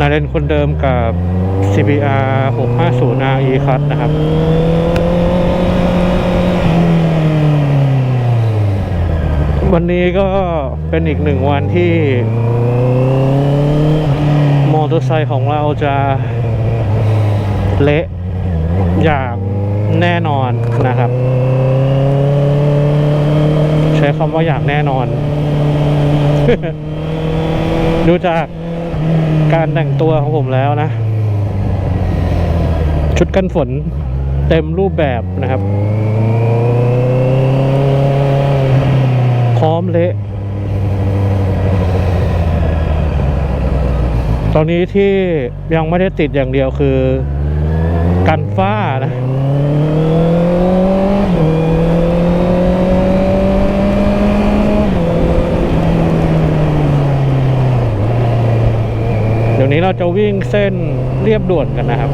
นาเรนคนเดิมกับ CBR 650 RE คัทนะครับ วันนี้ก็เป็นอีกหนึ่งวันที่มอเตอร์ไซค์ของเราจะเละอย่างแน่นอนนะครับ ใช้คำว่าอย่างแน่นอน ดูจาก การแต่งตัวของผมแล้วนะ ชุดกันฝนเต็มรูปแบบนะครับพร้อมเละตอนนี้ที่ยังไม่ได้ติดอย่างเดียวคือกันฝ้านะ เดี๋ยว นี้เราจะวิ่งเส้นเรียบด่วนกันนะครับ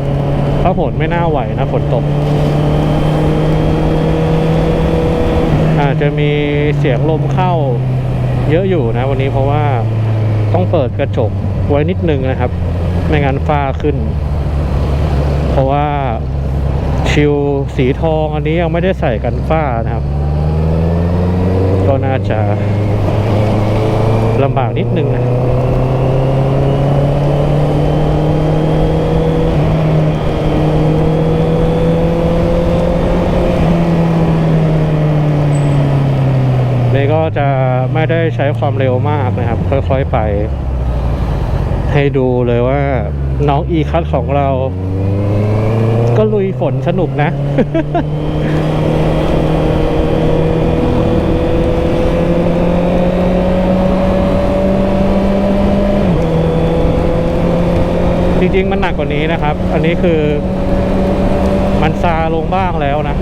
เพราะฝนไม่น่าไหวนะฝนตกอาจจะมีเสียงลมเข้าเยอะอยู่นะ วันนี้เพราะว่าต้องเปิดกระจกไว้นิดนึงนะครับ ไม่งั้นฟ้าขึ้น เพราะว่าชิวสีทองอันนี้ยังไม่ได้ใส่กันฟ้านะครับ ก็น่าจะลำบากนิดนึงนะ จะไม่ได้ใช้ความเร็วมากนะครับ ค่อยๆไป ให้ดูเลยว่า น้องอีคัทของเรา ก็ลุยฝนสนุกนะจริงๆมันหนักกว่านี้นะครับ อันนี้คือมันซาลงบ้างแล้วนะ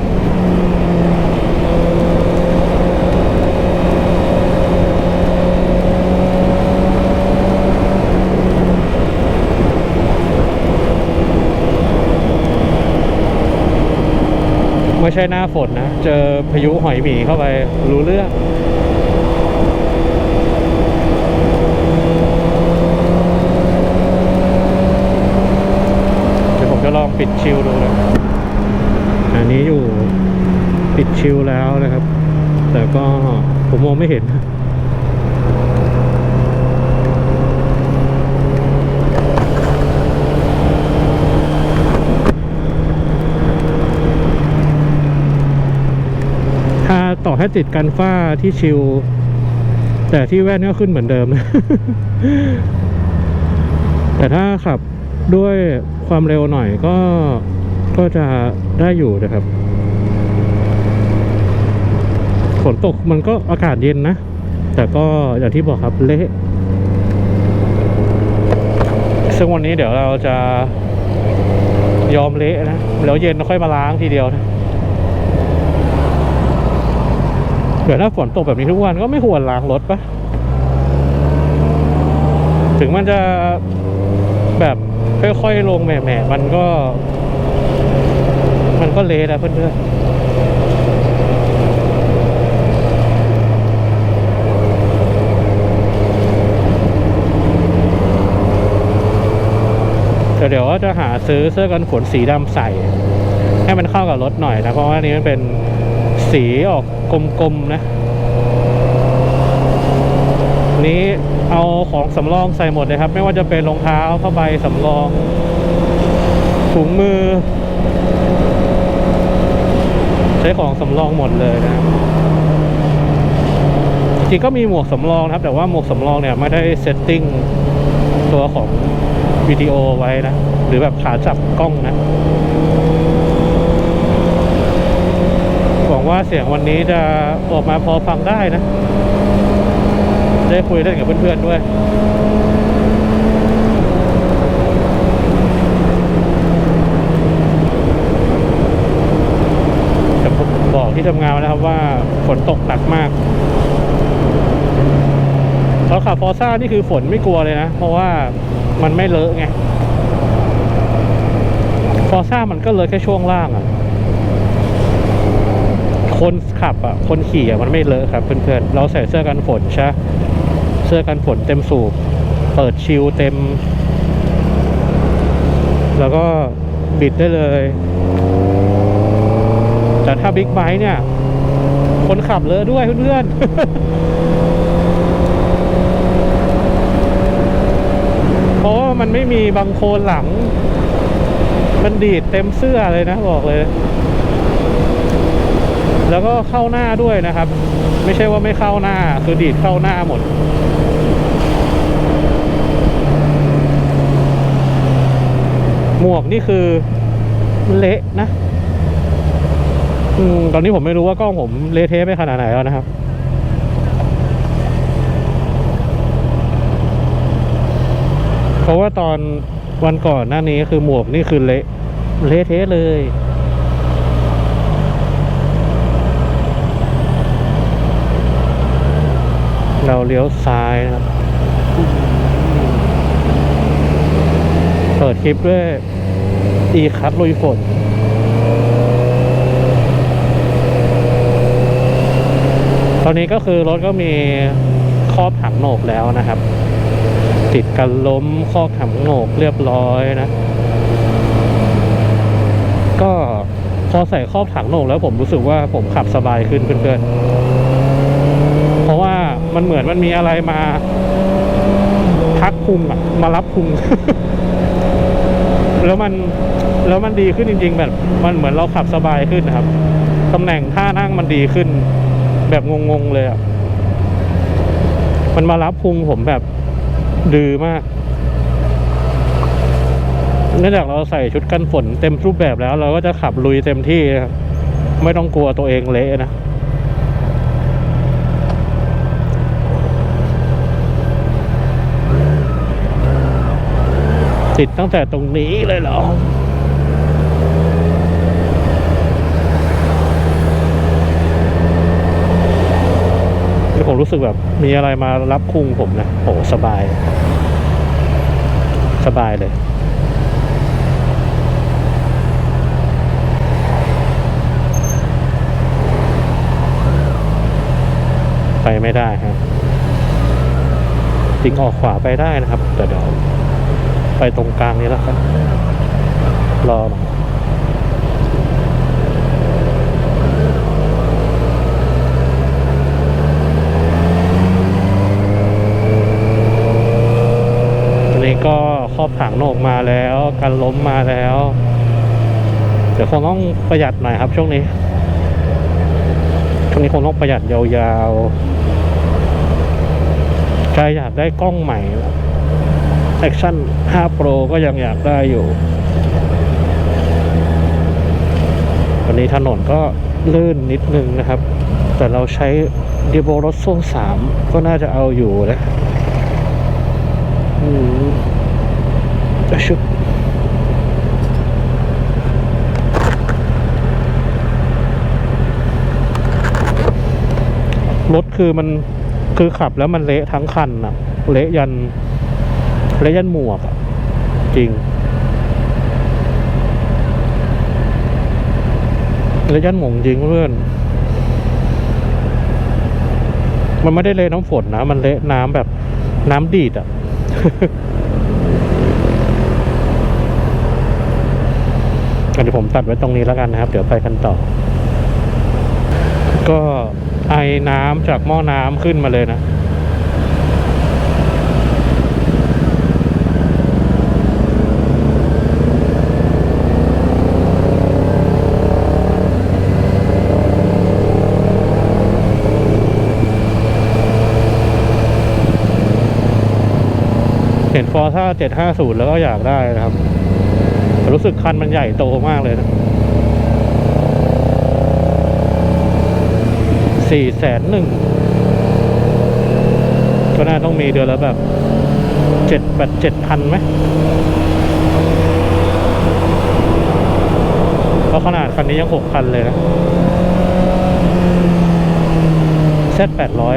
ไม่ใช่หน้าฝนนะ เจอพายุหอยหมีเข้าไปรู้เรื่องเดี๋ยวผมจะลองปิดชิลดูนะอันนี้อยู่ปิดชิลแล้วนะครับ แต่ก็ผมมองไม่เห็น ค่ติดกันฝ้าที่ชิลแต่ที่แว่นก็ขึ้นเหมือนเดิม แต่ถ้าขับด้วยความเร็วหน่อยก็ก็จะได้อยู่นะครับ ฝนตกมันก็อากาศเย็นนะ แต่ก็อย่างที่บอกครับเละซึ่งวันนี้เดี๋ยวเราจะยอมเละนะ แล้วเย็นค่อยมาล้างทีเดียวนะ เดี๋ยวถ้าฝนตกแบบนี้ทุกวันก็ไม่ควรล้างรถปะถึงมันจะแบบค่อยๆลงแหม่ๆมันก็ มันก็เละนะเพื่อนๆแต่เดี๋ยวว่าจะหาซื้อเสื้อกันฝนสีดำใส่ ให้มันเข้ากับรถหน่อยนะ เพราะว่านนี้มันเป็น สีออกกลมๆนะ นี้เอาของสำรองใส่หมดเลยครับ ไม่ว่าจะเป็นรองเท้าผ้าใบสำรอง ถุงมือ ใช้ของสำรองหมดเลยนะจริงก็มีหมวกสำรองนะครับ แต่ว่าหมวกสำรองเนี่ยไม่ได้เซตติ้งตัวของวิดีโอไว้นะ หรือแบบขาจับกล้องนะ ห วังว่าเสียงวันนี้จะออกมาพอฟังได้นะ ได้คุยเล่นกับเพื่อนๆด้วยแต่ผมบอกที่ทำงานนะครับว่าฝนตกหนักมากตอนขับฟอร์ซ่านี่คือฝนไม่กลัวเลยนะ เพราะว่ามันไม่เลอะไง ฟอร์ซ่ามันก็เลอะแค่ช่วงล่างอะ คนขับอะคนขี่อะมันไม่เลอะครับเพื่อนๆเราใส่เสื้อกันฝนใช่เสื้อกันฝนเต็มสูบเปิดชิลเต็ม แล้วก็บิดได้เลย แต่ถ้าบิ๊กไบค์เนี่ย คนขับเลอะด้วยเพื่อนๆเพราะว่ามันไม่มีบังโคลนหลัง มันดีดเต็มเสื้อเลยนะบอกเลย แล้วก็เข้าหน้าด้วยนะครับ ไม่ใช่ว่าไม่เข้าหน้าคือดีดเข้าหน้าหมด หมวกนี่คือเละนะอตอนนี้ผมไม่รู้ว่ากล้องผมเละเทะไปขนาดไหนแล้วนะครับ เพราะว่าตอนวันก่อนหน้านี้คือหมวกนี่คือเละเละเทะเลย เราเลี้ยวซ้ายนะครับ เปิดคลิปด้วยอีคัดลุยฝนตอนนี้ก็คือรถก็มีครอบถังโหนกแล้วนะครับ ติดกันล้มครอบถังโหนกเรียบร้อยนะ ก็พอใส่ครอบถังโหนกแล้วผมรู้สึกว่าผมขับสบายขึ้นเพื่อนๆเพราะว่า มันเหมือนมันมีอะไรมาทักพุงอะมารับพุง แล้วมันแล้วมันดีขึ้นจริง ๆ แบบมันเหมือนเราขับสบายขึ้นนะครับตำแหน่งท่านั่งมันดีขึ้น แบบงงๆเลยอะมันมารับพุงผมแบบดื้อมากเนื่องจากเราใส่ชุดกันฝนเต็มรูปแบบแล้ว เราก็จะขับลุยเต็มที่ครับไม่ต้องกลัวตัวเองเละนะ ติดตั้งแต่ตรงนี้เลยเหรอนี่ผมรู้สึกแบบมีอะไรมารับคุงผมนะโอ้สบาย สบายเลย ไปไม่ได้ครับจริงออกขวาไปได้นะครับ แต่เดี๋ยว ไปตรงกลางนี้แล้วครับ รอหน่อยอันนี้ก็ครอบถังโหนกมาแล้วกันล้มมาแล้ว เดี๋ยวคงต้องประหยัดหน่อยครับช่วงนี้ ช่วงนี้คงต้องประหยัดยาวๆใครอยากได้กล้องใหม่ Action 5 Pro ก็ยังอยากได้อยู่ วันนี้ถนนก็ลื่นนิดนึงนะครับ แต่เราใช้ดีโบรถส้วงสามก็น่าจะเอาอยู่นะอืมอะชุบรถคือมันคือขับแล้วมันเละทั้งคันอะเละยัน เละยันหมวกอะจริงเละยันหมวกจริงเพื่อน มันไม่ได้เละน้ำฝนนะ มันเละน้ำแบบน้ำดีดอะอันนี้ผมตัดไว้ตรงนี้แล้วกันนะครับ เดี๋ยวไปกันต่อ ก็ไอน้ำจากหม้อน้ำขึ้นมาเลยนะ เห็นฟอร์ซ่า750 แล้วก็อยากได้นะครับ รู้สึกคันมันใหญ่โตมากเลยนะสี่แสนหนึ่งก็น่าต้องมีเดือนละแบบเจ็ดแบบเจ็ดพันไหมเพราะขนาดคันนี้ยังหกพันเลยนะเซตแปดร้อย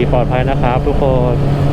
ขี่ปลอดภัยนะครับทุกคน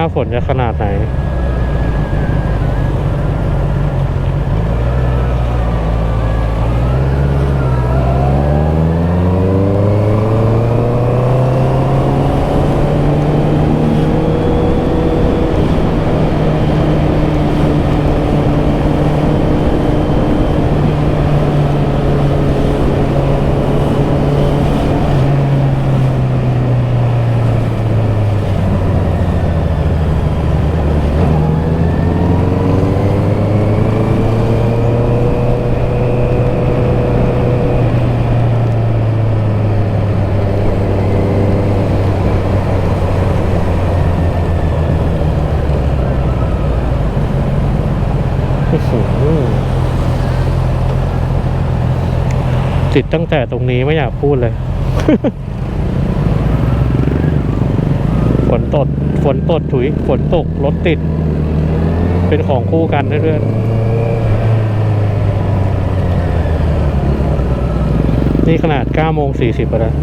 น้าฝนจะขนาดไหน ติดตั้งแต่ตรงนี้ไม่อยากพูดเลยฝนตกฝนตกถุยฝนตกรถติด เป็นของคู่กันเพื่อนๆนี่ขนาด9โมง40แล้ว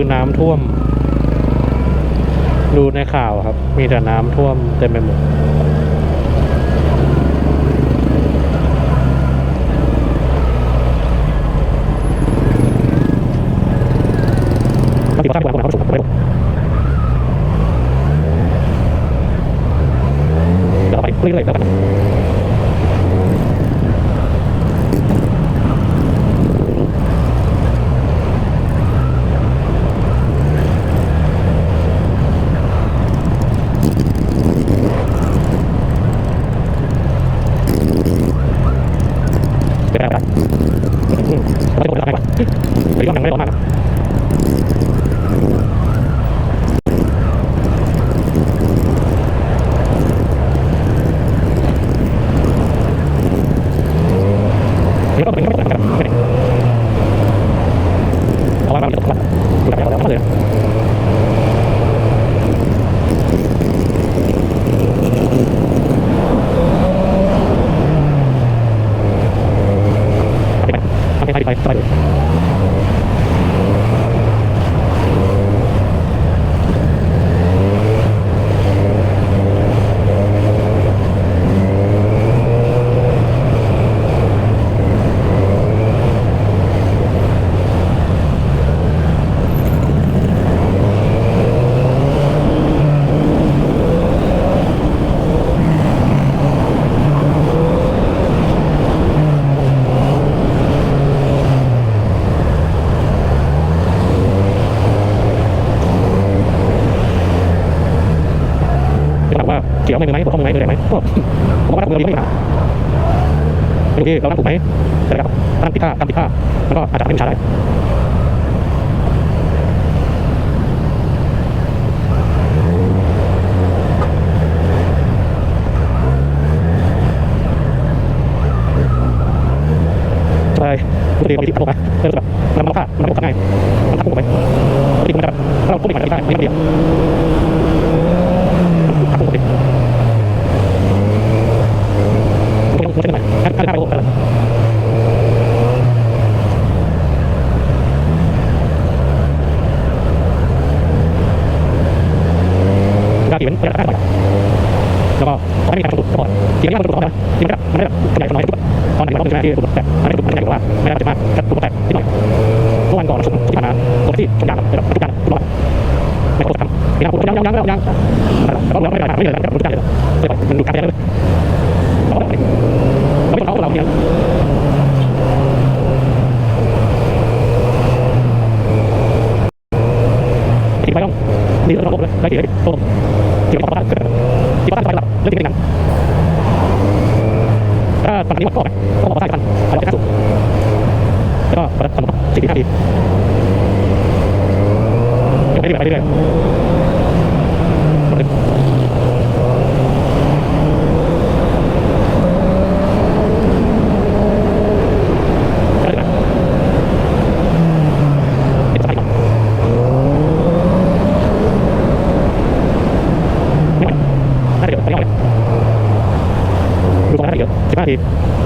คือน้ำท่วม ดูในข่าวครับ มีแต่น้ำท่วมเต็มไปหมด เกี่ยวไม่มือไหมปวดข้อมือไหมมือแดงไหมผมว่าถ้าผมมือดีไม่มีปัรับพี่เราตั้งถูกไหมแต่ครับตั้งติดท่าตั้งผิดท่าแล้วก็อาจจะไม่มีชาได้ใช่ปกติเราไปที่ตัดผมนะเออแบบมันมันท่ามันท่าง่ายนท่าพุ่ไปปกติมันจะแบบเราพุ่งไปหาได้ไม่ต้องเดียว ก็ถือเป็นระยะทางแล้วก็พอไม่มีการประตูก่อนทีนี้มันประตูนะทีนี้มันได้แบบขยายน้อยทุกตอนไหนเราต้องใช้ที่ประตูแต่อันนี้ประตูมันใหญ่กว่าไม่น่าจะมากแค่ประตูแตกนิดหน่อยเมื่อวันก่อนชุมที่ผ่านมาตัวที่ชมยางแบบทุกอย่างร้อยไม่ครบทำนี่นะผมยังยังยังยังแล้วเราไม่ได้ไม่ได้แบบทุกอย่างเลยเลยมันดูการยังเลยเราไม่เราเราเนี่ยทิ้งไปต้องนี่เราบอกเลยได้กี่ได้ต้นที่เราบอ กว่าที่บ้านไปหลับเรื่องนี้กันถ้าตอนนี้หมดก็ต้องบอกใส่กันอันนี้แค่สุดแล้วก็ทำสี่ห้าทีไปเรื่อยไปเรื่อยติดใจก่อนไม่ไหวน่าจะเดี๋ยวไปเอาเลยดูตรงนั้น ไ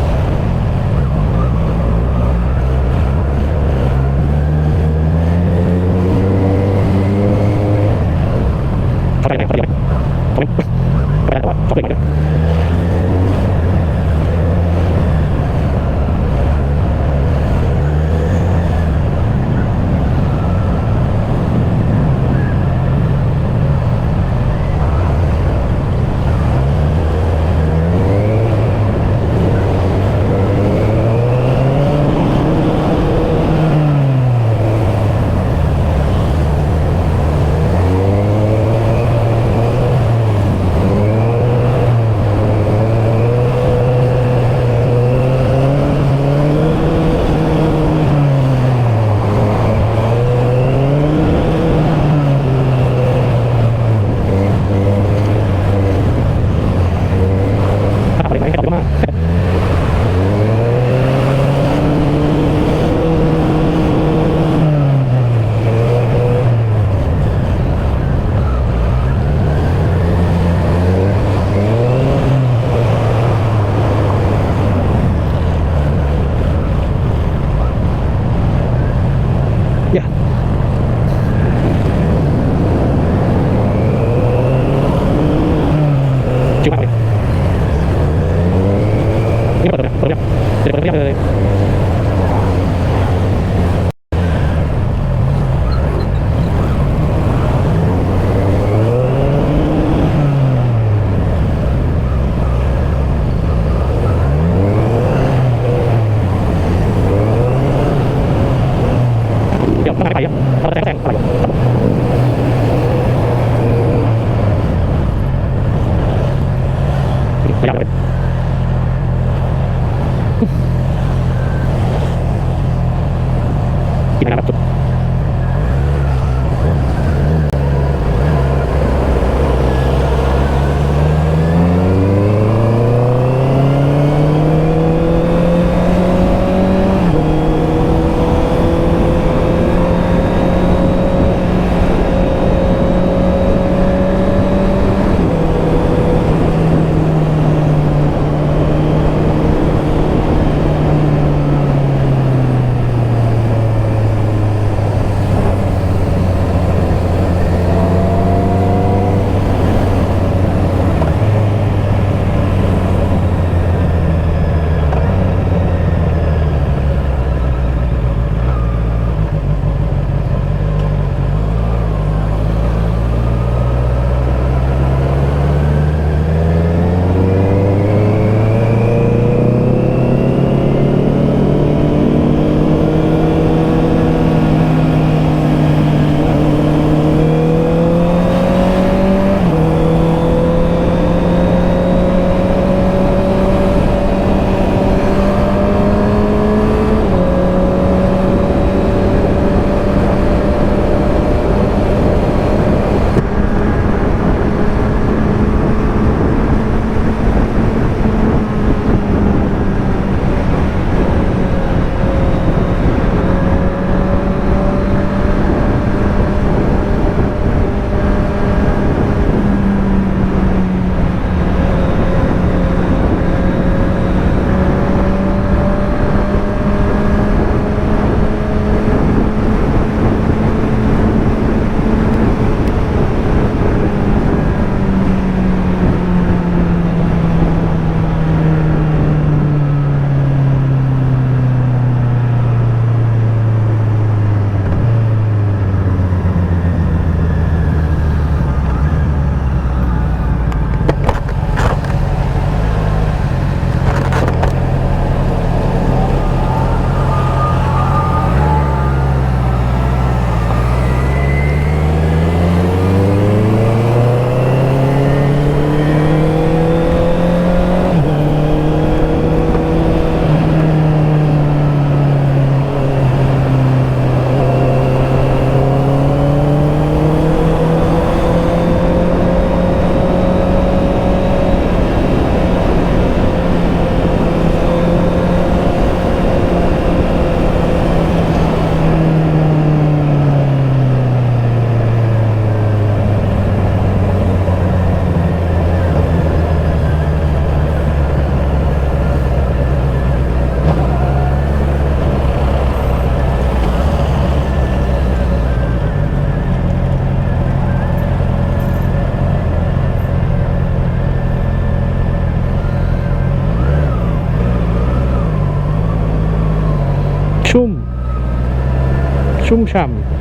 ชุ่มฉ่ำ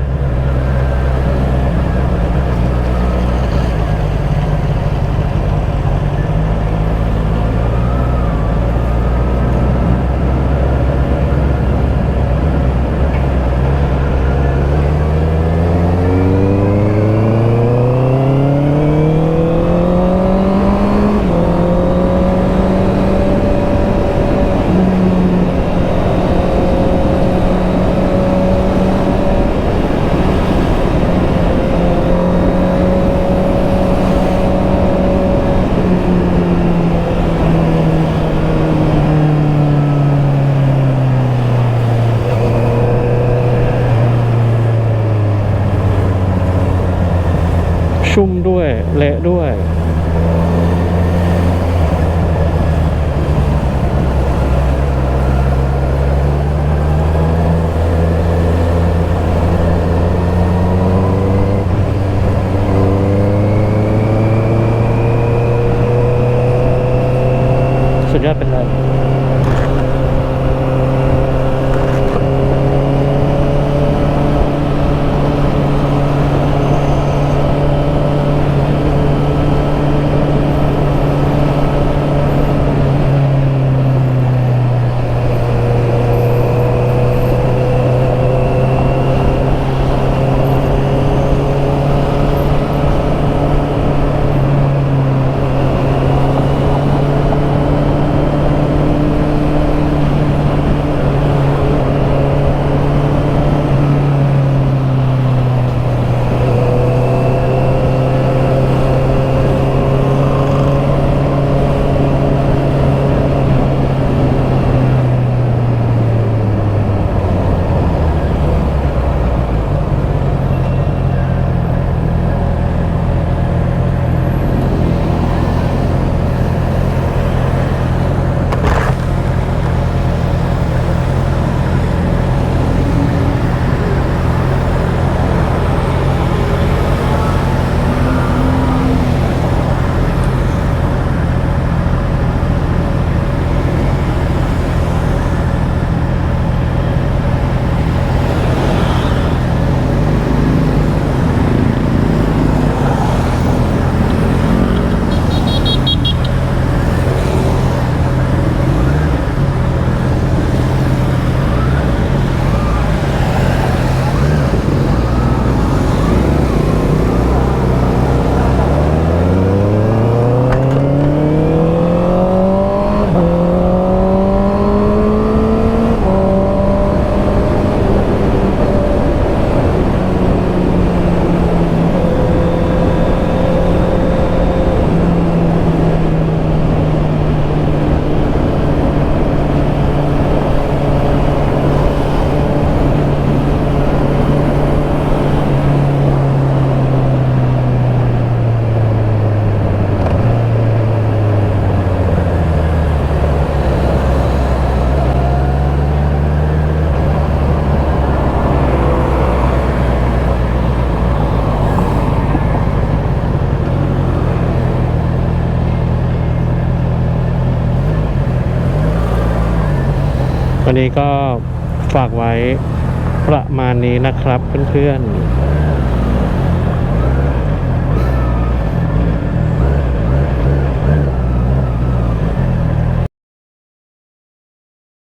ชุ่มด้วย เละด้วย นี้ก็ฝากไว้ประมาณนี้นะครับเพื่อนๆ